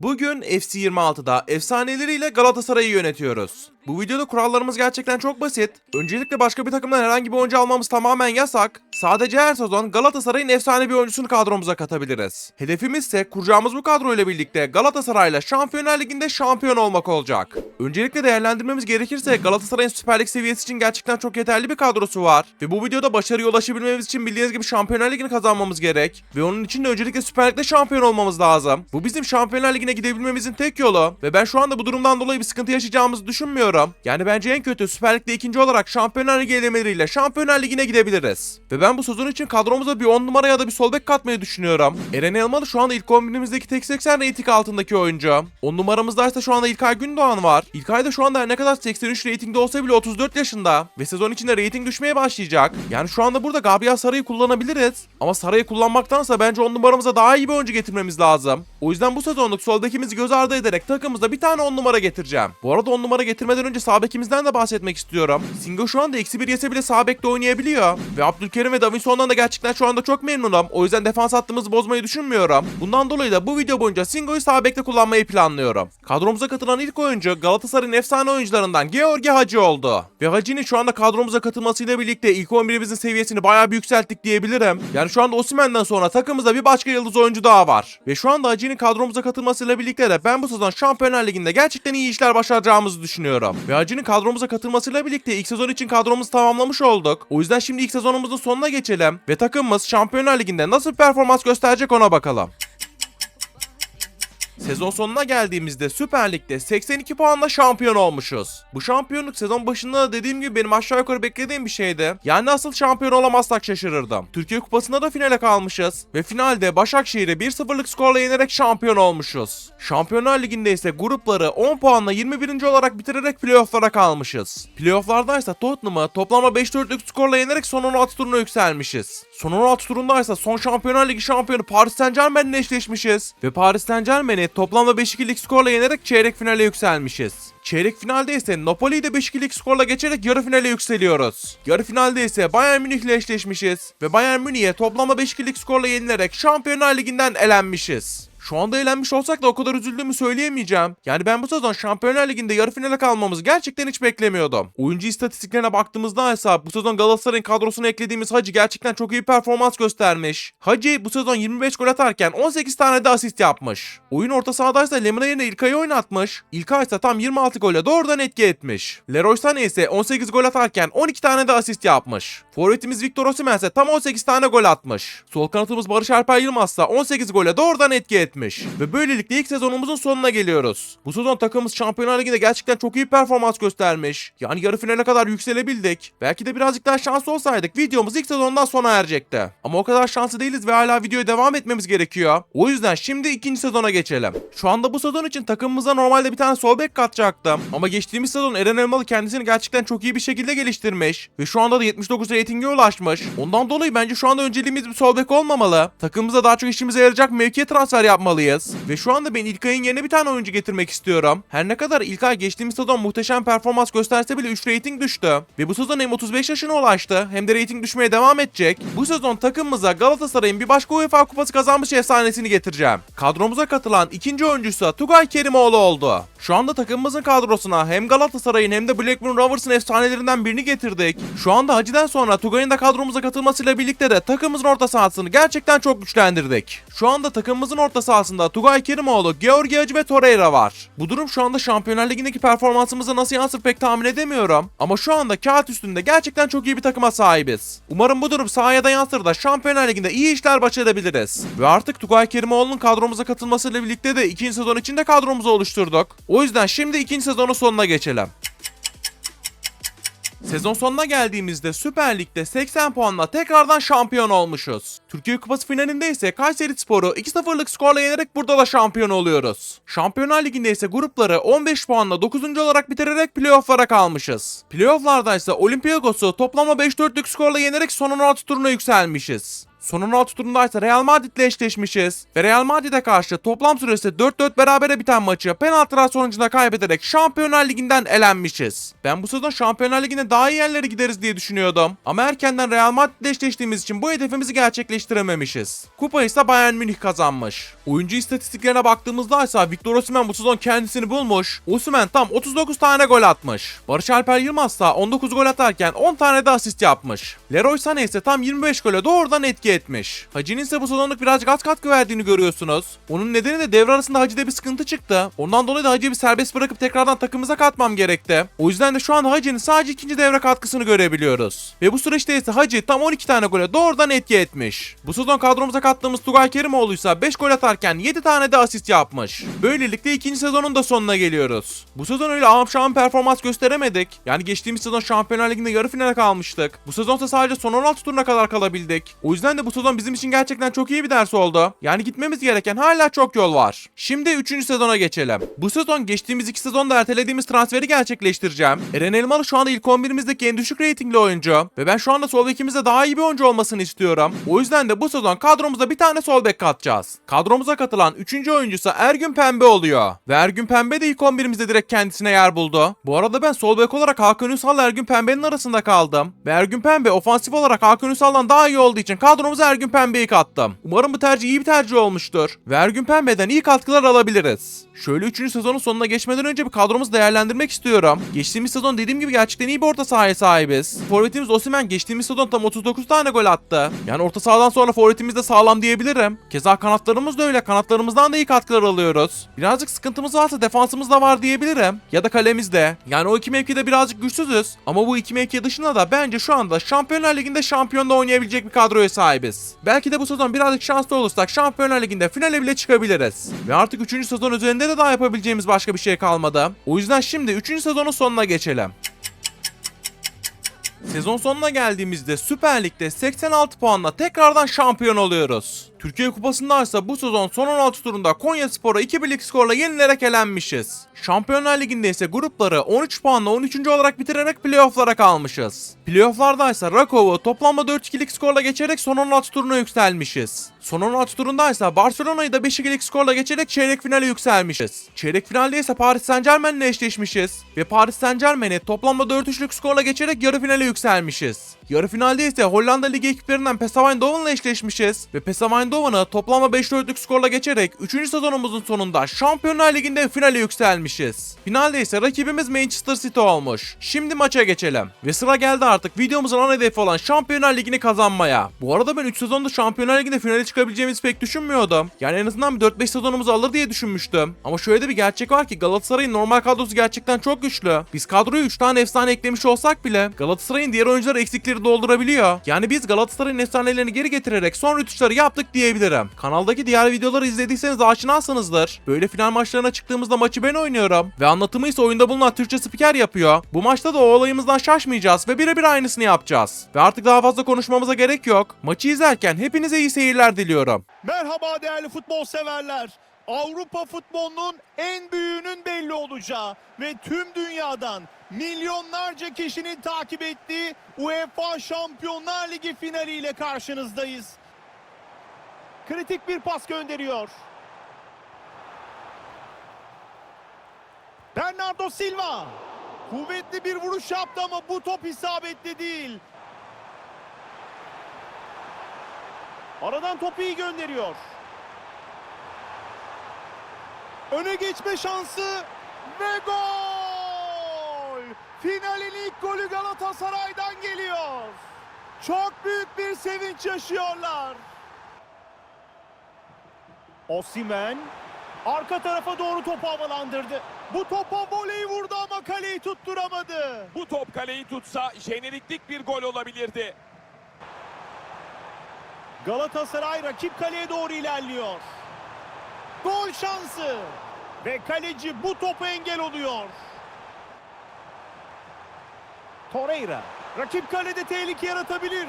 Bugün FC 26'da efsaneleriyle Galatasaray'ı yönetiyoruz. Bu videoda kurallarımız gerçekten çok basit. Öncelikle başka bir takımdan herhangi bir oyuncu almamız tamamen yasak. Sadece her sezon Galatasaray'ın efsane bir oyuncusunu kadromuza katabiliriz. Hedefimiz ise kuracağımız bu kadroyla birlikte Galatasaray'la Şampiyonlar Ligi'nde şampiyon olmak olacak. Öncelikle değerlendirmemiz gerekirse Galatasaray'ın Süper Lig seviyesi için gerçekten çok yeterli bir kadrosu var. Ve bu videoda başarıya ulaşabilmemiz için bildiğiniz gibi Şampiyonlar Ligi'ni kazanmamız gerek. Ve onun için de öncelikle Süper Lig'de şampiyon olmamız lazım. Bu bizim Şampiyonlar Ligi'ne gidebilmemizin tek yolu. Ve ben şu anda bu durumdan dolayı bir sıkıntı yaşayacağımızı düşünmüyorum. Yani bence en kötü Süper Lig'de ikinci olarak Şampiyonlar Ligi elemeleriyle Şampiyonlar Ligi'ne gidebiliriz. Ve ben bu sezon için kadromuza bir 10 numara ya da bir sol bek katmayı düşünüyorum. Eren Elmalı şu anda ilk 11'imizdeki tek 80 reyting altındaki oyuncu. 10 numaramızda ise şu anda İlkay Gündoğan var. İlkay da şu anda ne kadar 83 reytingde olsa bile 34 yaşında. Ve sezon içinde reyting düşmeye başlayacak. Yani şu anda burada Gabriel Saray'ı kullanabiliriz. Ama Saray'ı kullanmaktansa bence 10 numaramıza daha iyi bir oyuncu getirmemiz lazım. O yüzden bu sezonluk sol bekimizi göz ardı ederek takımımıza bir tane 10 numara getireceğim. Bu arada 10 numara getirmeden önce sağ bekimizden de bahsetmek istiyorum. Singo şu anda eksi bir yese bile sağ bekte oynayabiliyor. Ve Abdülkerim ve Davinson'dan da gerçekten şu anda çok memnunum. O yüzden defans hattımızı bozmayı düşünmüyorum. Bundan dolayı da bu video boyunca Singo'yu sağ bekte kullanmayı planlıyorum. Kadromuza katılan ilk oyuncu Galatasaray'ın efsane oyuncularından Georgi Hacı oldu. Ve Hacı'nın şu anda kadromuza katılmasıyla birlikte ilk 11'imizin seviyesini bayağı bir yükselttik diyebilirim. Yani şu anda Osimhen'den sonra takımımızda bir başka yıldız oyuncu daha var. Ve şu anda Hacı'nın kadromuza katılmasıyla birlikte de ben bu sezon Şampiyonlar Ligi'nde gerçekten iyi işler başaracağımızı düşünüyorum. Ve Hacı'nın kadromuza katılmasıyla birlikte ilk sezon için kadromuzu tamamlamış olduk. O yüzden şimdi ilk sezonumuzun sonuna geçelim. Ve takımımız Şampiyonlar Ligi'nde nasıl performans gösterecek ona bakalım. Sezon sonuna geldiğimizde Süper Lig'de 82 puanla şampiyon olmuşuz. Bu şampiyonluk sezon başında da dediğim gibi benim aşağı yukarı beklediğim bir şeydi. Yani asıl şampiyon olamazsak şaşırırdım. Türkiye Kupası'nda da finale kalmışız. Ve finalde Başakşehir'i 1-0'lık skorla yenerek şampiyon olmuşuz. Şampiyonlar Ligi'nde ise grupları 10 puanla 21. olarak bitirerek playofflara kalmışız. Playofflarda ise Tottenham'ı toplama 5-4'lük skorla yenerek son 16 turuna yükselmişiz. Son 16 turunda ise son Şampiyonlar Ligi şampiyonu Paris Saint Germain'le eşleşmişiz. Ve Paris Saint Germain'i toplamda 5-2'lik skorla yenerek çeyrek finale yükselmişiz. Çeyrek finalde ise Napoli'yi de 5-2'lik skorla geçerek yarı finale yükseliyoruz. Yarı finalde ise Bayern Münih ile eşleşmişiz. Ve Bayern Münih'e toplamda 5-2'lik skorla yenilerek Şampiyonlar Ligi'nden elenmişiz. Şu anda elenmiş olsak da o kadar üzüldüğümü söyleyemeyeceğim. Yani ben bu sezon Şampiyonlar Ligi'nde yarı finale kalmamızı gerçekten hiç beklemiyordum. Oyuncu istatistiklerine baktığımızda ise bu sezon Galatasaray'ın kadrosuna eklediğimiz Hacı gerçekten çok iyi performans göstermiş. Hacı bu sezon 25 gol atarken 18 tane de asist yapmış. Oyun orta sahadaysa Lemina yerine İlkay'ı oynatmış. İlkay ise tam 26 golle doğrudan etki etmiş. Leroy Sané ise 18 gol atarken 12 tane de asist yapmış. Forvetimiz Victor Osimhen ise tam 18 tane gol atmış. Sol kanatımız Barış Alper Yılmaz ise 18 gole doğrudan etki etmiş. Ve böylelikle ilk sezonumuzun sonuna geliyoruz. Bu sezon takımımız Şampiyonlar Ligi'nde gerçekten çok iyi performans göstermiş. Yani yarı finale kadar yükselebildik. Belki de birazcık daha şanslı olsaydık videomuz ilk sezondan sona erecekti. Ama o kadar şanslı değiliz ve hala videoya devam etmemiz gerekiyor. O yüzden şimdi ikinci sezona geçelim. Şu anda bu sezon için takımımıza normalde bir tane sol bek katacaktım. Ama geçtiğimiz sezon Eren Elmalı kendisini gerçekten çok iyi bir şekilde geliştirmiş. Ve şu anda da 79 reytinge ulaşmış. Ondan dolayı bence şu anda önceliğimiz bir sol bek olmamalı. Takımımıza daha çok işimize yarayacak mevkiye transfer yapmalıyız. Ve şu anda ben İlkay'ın yerine bir tane oyuncu getirmek istiyorum. Her ne kadar İlkay geçtiğimiz sezon muhteşem performans gösterse bile 3 reyting düştü. Ve bu sezon hem 35 yaşına ulaştı hem de reyting düşmeye devam edecek. Bu sezon takımımıza Galatasaray'ın bir başka UEFA kupası kazanmış efsanesini getireceğim. Kadromuza katılan ikinci oyuncusu Tugay Kerimoğlu oldu. Şu anda takımımızın kadrosuna hem Galatasaray'ın hem de Blackburn Rovers'ın efsanelerinden birini getirdik. Şu anda Hacı'den sonra Tugay'ın da kadromuza katılmasıyla birlikte de takımımızın orta sahasını gerçekten çok güçlendirdik. Şu anda takımımızın orta sahasında Tugay Kerimoğlu, Georgi Hacı ve Torreira var. Bu durum şu anda Şampiyonlar Ligi'ndeki performansımıza nasıl yansır pek tahmin edemiyorum. Ama şu anda kağıt üstünde gerçekten çok iyi bir takıma sahibiz. Umarım bu durum sahaya da yansır da Şampiyonlar Ligi'nde iyi işler başarabiliriz. Ve artık Tugay Kerimoğlu'nun kadromuza katılmasıyla birlikte de ikinci sezon içinde kadromuzu oluşturduk. O yüzden şimdi ikinci sezonun sonuna geçelim. Sezon sonuna geldiğimizde Süper Lig'de 80 puanla tekrardan şampiyon olmuşuz. Türkiye Kupası finalinde ise Kayseri Spor'u 2-0'lık skorla yenerek burada da şampiyon oluyoruz. Şampiyonlar Ligi'nde ise grupları 15 puanla 9. olarak bitirerek playoff'lara kalmışız. Playoff'larda ise Olympiakos'u toplama 5-4'lük skorla yenerek son 16 turuna yükselmişiz. Son 16 turunda ise Real Madrid'le eşleşmişiz. Ve Real Madrid'e karşı toplam süresi 4-4 berabere biten maçı penaltılar sonucunda kaybederek Şampiyonlar Ligi'nden elenmişiz. Ben bu sezon Şampiyonlar Ligi'ne daha iyi yerlere gideriz diye düşünüyordum. Ama erkenden Real Madrid'le eşleştiğimiz için bu hedefimizi gerçekleştirememişiz. Kupayı ise Bayern Münih kazanmış. Oyuncu istatistiklerine baktığımızda ise Victor Osimhen bu sezon kendisini bulmuş. Osimhen tam 39 tane gol atmış. Barış Alper Yılmaz ise 19 gol atarken 10 tane de asist yapmış. Leroy Sané ise tam 25 gole doğrudan etki etmiş. Hacı'nın ise bu sezonluk birazcık az katkı verdiğini görüyorsunuz. Onun nedeni de devre arasında Hacı'da bir sıkıntı çıktı. Ondan dolayı da Hacı'yı bir serbest bırakıp tekrardan takımımıza katmam gerekti. O yüzden de şu an Hacı'nın sadece ikinci devre katkısını görebiliyoruz. Ve bu süreçte ise Hacı tam 12 tane gole doğrudan etki etmiş. Bu sezon kadromuza kattığımız Tugay Kerimoğlu ise 5 gol atarken 7 tane de asist yapmış. Böylelikle ikinci sezonun da sonuna geliyoruz. Bu sezon öyle ahım performans gösteremedik. Yani geçtiğimiz sezon Şampiyonlar Ligi'nde yarı finale kalmıştık. Bu sezonsa sadece son 16 turuna kadar kalabildik. O yüzden de bu sezon bizim için gerçekten çok iyi bir ders oldu. Yani gitmemiz gereken hala çok yol var. Şimdi 3. sezona geçelim. Bu sezon geçtiğimiz 2 sezonda ertelediğimiz transferi gerçekleştireceğim. Eren Elmalı şu anda ilk 11'imizdeki en düşük reytingli oyuncu. Ve ben şu anda sol bekimizde daha iyi bir oyuncu olmasını istiyorum. O yüzden de bu sezon kadromuza bir tane sol bek katacağız. Kadromuza katılan 3. oyuncusu Ergün Pembe oluyor. Ve Ergün Pembe de ilk 11'imizde direkt kendisine yer buldu. Bu arada ben sol bek olarak Hakan Ünsal'la Ergün Pembe'nin arasında kaldım. Ve Ergün Pembe ofansif olarak Hakan Ünsal'dan daha iyi olduğu için kadromuza Ergün Pembe'yi kattım. Umarım bu tercih iyi bir tercih olmuştur. Ve Ergün Pembe'den iyi katkılar alabiliriz. Şöyle 3. sezonun sonuna geçmeden önce bir kadromuzu değerlendirmek istiyorum. Geçtiğimiz sezon dediğim gibi gerçekten iyi bir orta sahaya sahibiz. Forvetimiz Osimhen geçtiğimiz sezon tam 39 tane gol attı. Yani orta sahadan sonra forvetimiz de sağlam diyebilirim. Keza kanatlarımız da öyle. Kanatlarımızdan da iyi katkılar alıyoruz. Birazcık sıkıntımız varsa defansımız da var diyebilirim. Ya da kalemizde. Yani o iki mevkide birazcık güçsüzüz. Ama bu iki mevki dışında da bence şu anda Şampiyonlar Ligi'nde şampiyonda oynayabilecek bir kadroya sahibiz. Belki de bu sezon birazcık şanslı olursak Şampiyonlar Ligi'nde finale bile çıkabiliriz. Ve artık 3. sezon üzerinde de daha yapabileceğimiz başka bir şey kalmadı. O yüzden şimdi 3. sezonun sonuna geçelim. Sezon sonuna geldiğimizde Süper Lig'de 86 puanla tekrardan şampiyon oluyoruz. Türkiye Kupası'nda ise bu sezon son 16 turunda Konya Spor'a 2 birlik skorla yenilerek elenmişiz. Şampiyonlar Ligi'nde ise grupları 13 puanla 13. olarak bitirerek playofflara kalmışız. Playofflarda ise Rakov'u toplamda 4-2'lik skorla geçerek son 16 turuna yükselmişiz. Son 16 turunda ise Barcelona'yı da 5-2'lik skorla geçerek çeyrek finale yükselmişiz. Çeyrek finalde ise Paris Saint Germain'le eşleşmişiz ve Paris Saint Germain'i toplamda 4-3'lük skorla geçerek yarı finale yükselmişiz. Yarı finalde ise Hollanda Ligi ekiplerinden PSV Eindhoven'la eşleşmişiz ve PSV Eindhoven'ı toplamda 5-4'lük skorla geçerek 3. sezonumuzun sonunda Şampiyonlar Ligi'nde finale yükselmişiz. Finalde ise rakibimiz Manchester City olmuş. Şimdi maça geçelim. Ve sıra geldi artık videomuzun ana hedefi olan Şampiyonlar Ligi'ni kazanmaya. Bu arada ben 3 sezonda Şampiyonlar Ligi'nde finale çıkabileceğimizi pek düşünmüyordum. Yani en azından bir 4-5 sezonumuzu alır diye düşünmüştüm. Ama şöyle de bir gerçek var ki Galatasaray'ın normal kadrosu gerçekten çok güçlü. Biz kadroya 3 tane efsane eklemiş olsak bile Galatasaray'ın diğer oyuncuları eksikleri doldurabiliyor. Yani biz Galatasaray'ın efsanelerini geri getirerek son rütuşları yaptık diyebilirim. Kanaldaki diğer videoları izlediyseniz aşinasınızdır. Böyle final maçlarına çıktığımızda maçı ben oynuyorum. Ve anlatımı ise oyunda bulunan Türkçe spiker yapıyor. Bu maçta da o olayımızdan şaşmayacağız ve birebir aynısını yapacağız. Ve artık daha fazla konuşmamıza gerek yok. Maçı izlerken hepinize iyi seyirler diliyorum. Merhaba değerli futbol severler. Avrupa futbolunun en büyüğünün belli olacağı ve tüm dünyadan milyonlarca kişinin takip ettiği UEFA Şampiyonlar Ligi finaliyle karşınızdayız. Kritik bir pas gönderiyor. Bernardo Silva kuvvetli bir vuruş yaptı ama bu top isabetli değil. Aradan topu iyi gönderiyor. Öne geçme şansı ve gol! Finalin ilk golü Galatasaray'dan geliyor. Çok büyük bir sevinç yaşıyorlar. Osimen arka tarafa doğru topu havalandırdı. Bu topa voleyi vurdu ama kaleyi tutturamadı. Bu top kaleyi tutsa jeneriklik bir gol olabilirdi. Galatasaray rakip kaleye doğru ilerliyor. Gol şansı. Ve kaleci bu topa engel oluyor. Torreira. Rakip kalede tehlike yaratabilir.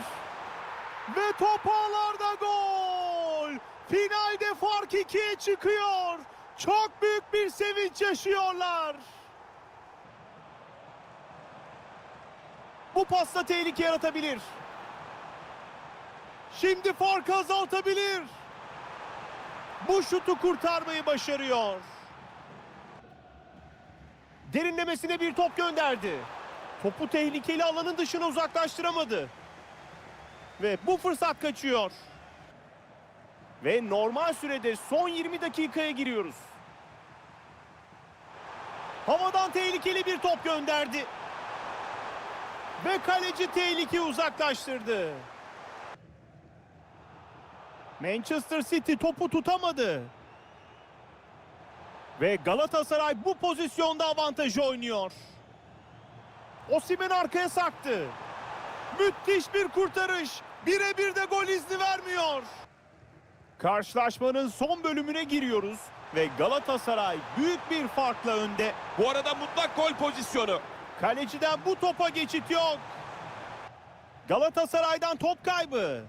Ve top ağlarda gol. Finalde fark ikiye çıkıyor. Çok büyük bir sevinç yaşıyorlar. Bu pasta tehlike yaratabilir. Şimdi farkı azaltabilir. Bu şutu kurtarmayı başarıyor. Derinlemesine bir top gönderdi. Topu tehlikeli alanın dışına uzaklaştıramadı. Ve bu fırsat kaçıyor. Ve normal sürede son 20 dakikaya giriyoruz. Havadan tehlikeli bir top gönderdi. Ve kaleci tehlikeyi uzaklaştırdı. Manchester City topu tutamadı. Ve Galatasaray bu pozisyonda avantajı oynuyor. Osimhen arkaya saktı. Müthiş bir kurtarış. Birebir de gol izni vermiyor. Karşılaşmanın son bölümüne giriyoruz ve Galatasaray büyük bir farkla önde. Bu arada mutlak gol pozisyonu. Kaleciden bu topa geçit yok. Galatasaray'dan top kaybı.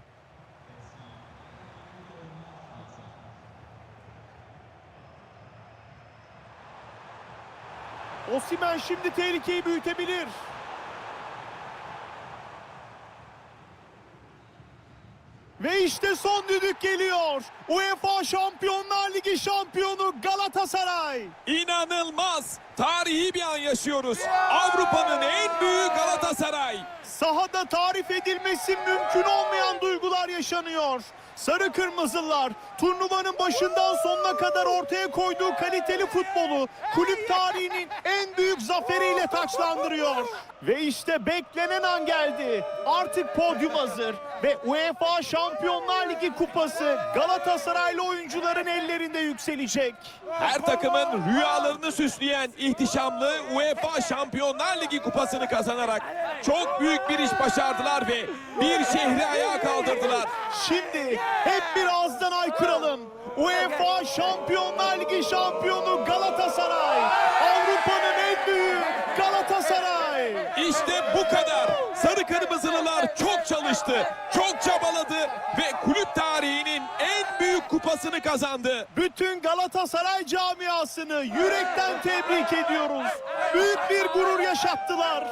Osimhen şimdi tehlikeyi büyütebilir. Ve işte son düdük geliyor. UEFA Şampiyonlar Ligi şampiyonu Galatasaray. İnanılmaz. Tarihi bir an yaşıyoruz. Avrupa'nın en büyük Galatasaray. Sahada tarif edilmesi mümkün olmayan duygular yaşanıyor. Sarı Kırmızılar turnuvanın başından sonuna kadar ortaya koyduğu kaliteli futbolu kulüp tarihinin en büyük zaferiyle taçlandırıyor. Ve işte beklenen an geldi. Artık podyum hazır ve UEFA Şampiyonlar Ligi kupası Galatasaraylı oyuncuların ellerinde yükselecek. Her takımın rüyalarını süsleyen ihtişamlı UEFA Şampiyonlar Ligi kupasını kazanarak çok büyük bir iş başardılar ve bir şehri ayağa kaldırdılar. Şimdi hep bir ağızdan aykıralım. UEFA Şampiyonlar Ligi şampiyonu Galatasaray. Avrupa'nın en büyüğü Galatasaray. İşte bu kadar. Sarı Kırmızılılar çok çalıştı, çok çabaladı ve kulüp tarihinin en büyük kupasını kazandı. Bütün Galatasaray camiasını yürekten tebrik ediyoruz. Büyük bir gurur yaşattılar.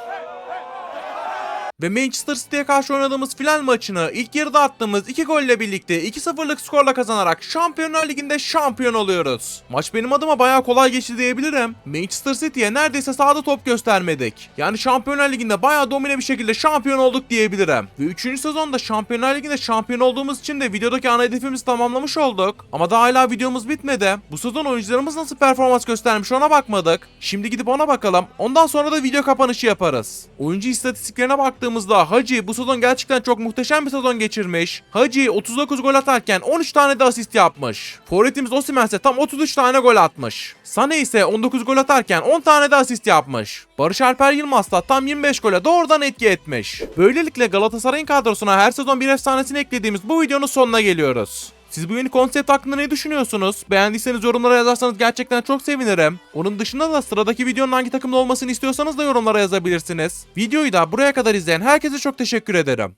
Ve Manchester City'ye karşı oynadığımız final maçını ilk yarıda attığımız 2 golle birlikte 2-0'lık skorla kazanarak Şampiyonlar Ligi'nde şampiyon oluyoruz. Maç benim adıma bayağı kolay geçti diyebilirim. Manchester City'ye neredeyse sahada top göstermedik. Yani Şampiyonlar Ligi'nde bayağı domine bir şekilde şampiyon olduk diyebilirim. Ve 3. sezonda Şampiyonlar Ligi'nde şampiyon olduğumuz için de videodaki ana hedefimizi tamamlamış olduk. Ama daha hala videomuz bitmedi. Bu sezon oyuncularımız nasıl performans göstermiş ona bakmadık. Şimdi gidip ona bakalım. Ondan sonra da video kapanışı yaparız. Oyuncu istatistiklerine baktığımızda Hacı bu sezon gerçekten çok muhteşem bir sezon geçirmiş. Hacı 39 gol atarken 13 tane de asist yapmış. Forvetimiz Osimhen ise tam 33 tane gol atmış. Sane ise 19 gol atarken 10 tane de asist yapmış. Barış Alper Yılmaz da tam 25 gole doğrudan etki etmiş. Böylelikle Galatasaray'ın kadrosuna her sezon bir efsanesini eklediğimiz bu videonun sonuna geliyoruz. Siz bu yeni konsept hakkında ne düşünüyorsunuz? Beğendiyseniz yorumlara yazarsanız gerçekten çok sevinirim. Onun dışında da sıradaki videonun hangi takımda olmasını istiyorsanız da yorumlara yazabilirsiniz. Videoyu da buraya kadar izleyen herkese çok teşekkür ederim.